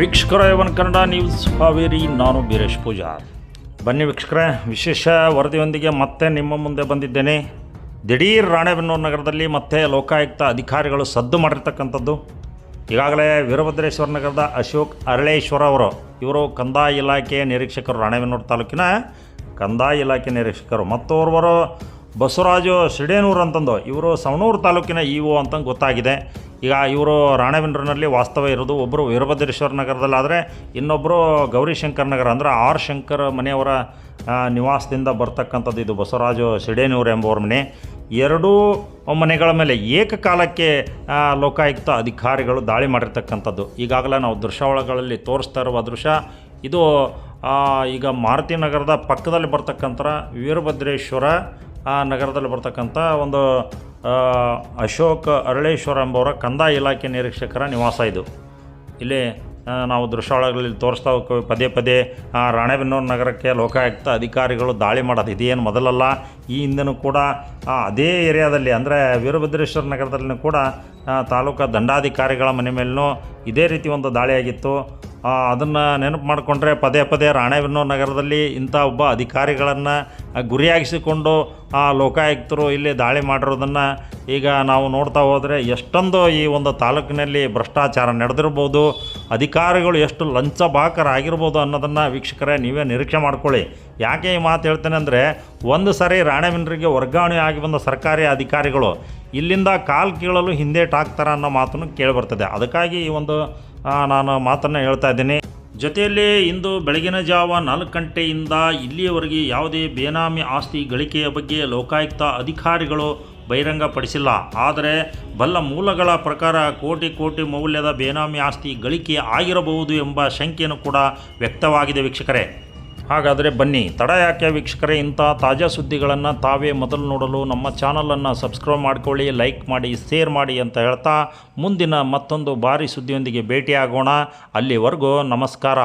ವೀಕ್ಷಕರ ಇವನ್ ಕನ್ನಡ ನ್ಯೂಸ್ ಹಾವೇರಿ, ನಾನು ಬೀರೇಶ್ ಪೂಜಾರ್. ಬನ್ನಿ ವೀಕ್ಷಕರೇ, ವಿಶೇಷ ವರದಿಯೊಂದಿಗೆ ಮತ್ತೆ ನಿಮ್ಮ ಮುಂದೆ ಬಂದಿದ್ದೇನೆ. ದಿಢೀರ್ ರಾಣೆಬೆನ್ನೂರು ನಗರದಲ್ಲಿ ಮತ್ತೆ ಲೋಕಾಯುಕ್ತ ಅಧಿಕಾರಿಗಳು ಸದ್ದು ಮಾಡಿರ್ತಕ್ಕಂಥದ್ದು. ಈಗಾಗಲೇ ವೀರಭದ್ರೇಶ್ವರ ನಗರದ ಅಶೋಕ್ ಅರಳೇಶ್ವರ ಅವರು, ಇವರು ಕಂದಾಯ ಇಲಾಖೆಯ ನಿರೀಕ್ಷಕರು ರಾಣೆಬೆನ್ನೂರು ತಾಲೂಕಿನ ಕಂದಾಯ ಇಲಾಖೆ ನಿರೀಕ್ಷಕರು. ಮತ್ತೋರ್ವರು ಬಸವರಾಜು ಸಿಡೇನೂರು ಅಂತಂದು, ಇವರು ಸವಣೂರು ತಾಲೂಕಿನ ಇ ಒ ಅಂತ ಗೊತ್ತಾಗಿದೆ. ಈಗ ಇವರು ರಾಣೆಬೆನ್ನೂರಿನಲ್ಲಿ ವಾಸ್ತವ ಇರೋದು ಒಬ್ಬರು ವೀರಭದ್ರೇಶ್ವರ ನಗರದಲ್ಲಾದರೆ ಇನ್ನೊಬ್ಬರು ಗೌರಿಶಂಕರ್ ನಗರ, ಅಂದರೆ ಆರ್ ಶಂಕರ್ ಮನೆಯವರ ನಿವಾಸದಿಂದ ಬರ್ತಕ್ಕಂಥದ್ದು ಇದು ಬಸವರಾಜು ಸಿಡೇನೂರು ಎಂಬುವರ ಮನೆ. ಎರಡೂ ಮನೆಗಳ ಮೇಲೆ ಏಕಕಾಲಕ್ಕೆ ಲೋಕಾಯುಕ್ತ ಅಧಿಕಾರಿಗಳು ದಾಳಿ ಮಾಡಿರ್ತಕ್ಕಂಥದ್ದು. ಈಗಾಗಲೇ ನಾವು ದೃಶ್ಯಾವಳಗಳಲ್ಲಿ ತೋರಿಸ್ತಾ ಇರುವ ದೃಶ್ಯ. ಇದು ಈಗ ಮಾರುತಿ ನಗರದ ಪಕ್ಕದಲ್ಲಿ ಬರ್ತಕ್ಕಂಥ ವೀರಭದ್ರೇಶ್ವರ ನಗರದಲ್ಲಿ ಬರ್ತಕ್ಕಂಥ ಒಂದು ಅಶೋಕ್ ಅರಳೇಶ್ವರ ಎಂಬವರ ಕಂದಾಯ ಇಲಾಖೆ ನಿರೀಕ್ಷಕರ ನಿವಾಸ ಇದು. ಇಲ್ಲಿ ನಾವು ದೃಶ್ಯಾವಳಿಗಳಲ್ಲಿ ತೋರಿಸ್ತಾ ಹೋಗ್ತೀವಿ. ಪದೇ ಪದೇ ರಾಣೆಬೆನ್ನೂರು ನಗರಕ್ಕೆ ಲೋಕಾಯುಕ್ತ ಅಧಿಕಾರಿಗಳು ದಾಳಿ ಮಾಡೋದು ಇದೇನು ಮೊದಲಲ್ಲ. ಈ ಹಿಂದೆನೂ ಕೂಡ ಅದೇ ಏರಿಯಾದಲ್ಲಿ, ಅಂದರೆ ವೀರಭದ್ರೇಶ್ವರ ನಗರದಲ್ಲಿನೂ ಕೂಡ ತಾಲೂಕಾ ದಂಡಾಧಿಕಾರಿಗಳ ಮನೆ ಮೇಲೂ ಇದೇ ರೀತಿ ಒಂದು ದಾಳಿಯಾಗಿತ್ತು. ಅದನ್ನು ನೆನಪು ಮಾಡಿಕೊಂಡ್ರೆ ಪದೇ ಪದೇ ರಾಣೆಬೆನ್ನೂರು ನಗರದಲ್ಲಿ ಇಂಥ ಒಬ್ಬ ಅಧಿಕಾರಿಗಳನ್ನು ಗುರಿಯಾಗಿಸಿಕೊಂಡು ಆ ಲೋಕಾಯುಕ್ತರು ಇಲ್ಲಿ ದಾಳಿ ಮಾಡಿರೋದನ್ನು ಈಗ ನಾವು ನೋಡ್ತಾ ಹೋದರೆ ಎಷ್ಟೊಂದು ಈ ಒಂದು ತಾಲೂಕಿನಲ್ಲಿ ಭ್ರಷ್ಟಾಚಾರ ನಡೆದಿರ್ಬೋದು, ಅಧಿಕಾರಿಗಳು ಎಷ್ಟು ಲಂಚಬಾಕರಾಗಿರ್ಬೋದು ಅನ್ನೋದನ್ನು ವೀಕ್ಷಕರೇ ನೀವೇ ನಿರೀಕ್ಷೆ ಮಾಡ್ಕೊಳ್ಳಿ. ಯಾಕೆ ಈ ಮಾತು ಹೇಳ್ತೇನೆ ಅಂದರೆ, ಒಂದು ಸಾರಿ ರಾಣೆಬೆನ್ನೂರಿಗೆ ವರ್ಗಾವಣೆ ಆಗಿ ಬಂದ ಸರ್ಕಾರಿ ಅಧಿಕಾರಿಗಳು ಇಲ್ಲಿಂದ ಕಾಲು ಕೀಳಲು ಹಿಂದೇಟಾಗ್ತಾರೆ ಅನ್ನೋ ಮಾತನ್ನು ಕೇಳಿಬರ್ತದೆ. ಅದಕ್ಕಾಗಿ ಈ ಒಂದು ನಾನು ಮಾತನ್ನು ಹೇಳ್ತಾ ಇದ್ದೀನಿ. ಜೊತೆಯಲ್ಲಿ ಇಂದು ಬೆಳಗಿನ ಜಾವ ನಾಲ್ಕು ಗಂಟೆಯಿಂದ ಇಲ್ಲಿಯವರೆಗೆ ಯಾವುದೇ ಬೇನಾಮಿ ಆಸ್ತಿ ಗಳಿಕೆಯ ಬಗ್ಗೆ ಲೋಕಾಯುಕ್ತ ಅಧಿಕಾರಿಗಳು ಬಹಿರಂಗಪಡಿಸಿಲ್ಲ. ಆದರೆ ಬಲ್ಲ ಮೂಲಗಳ ಪ್ರಕಾರ ಕೋಟಿ ಕೋಟಿ ಮೌಲ್ಯದ ಬೇನಾಮಿ ಆಸ್ತಿ ಗಳಿಕೆ ಆಗಿರಬಹುದು ಎಂಬ ಶಂಕೆಯನ್ನು ಕೂಡ ವ್ಯಕ್ತವಾಗಿದೆ ವೀಕ್ಷಕರೇ. ಹಾಗಾದರೆ ಬನ್ನಿ, ತಡ ಯಾಕೆ ವೀಕ್ಷಕರೇ ಇಂಥ ತಾಜಾ ಸುದ್ದಿಗಳನ್ನು ತಾವೇ ಮೊದಲು ನೋಡಲು ನಮ್ಮ ಚಾನಲನ್ನು ಸಬ್ಸ್ಕ್ರೈಬ್ ಮಾಡ್ಕೊಳ್ಳಿ, ಲೈಕ್ ಮಾಡಿ, ಶೇರ್ ಮಾಡಿ ಅಂತ ಹೇಳ್ತಾ ಮುಂದಿನ ಮತ್ತೊಂದು ಭಾರಿ ಸುದ್ದಿಯೊಂದಿಗೆ ಭೇಟಿಯಾಗೋಣ. ಅಲ್ಲಿವರೆಗೂ ನಮಸ್ಕಾರ.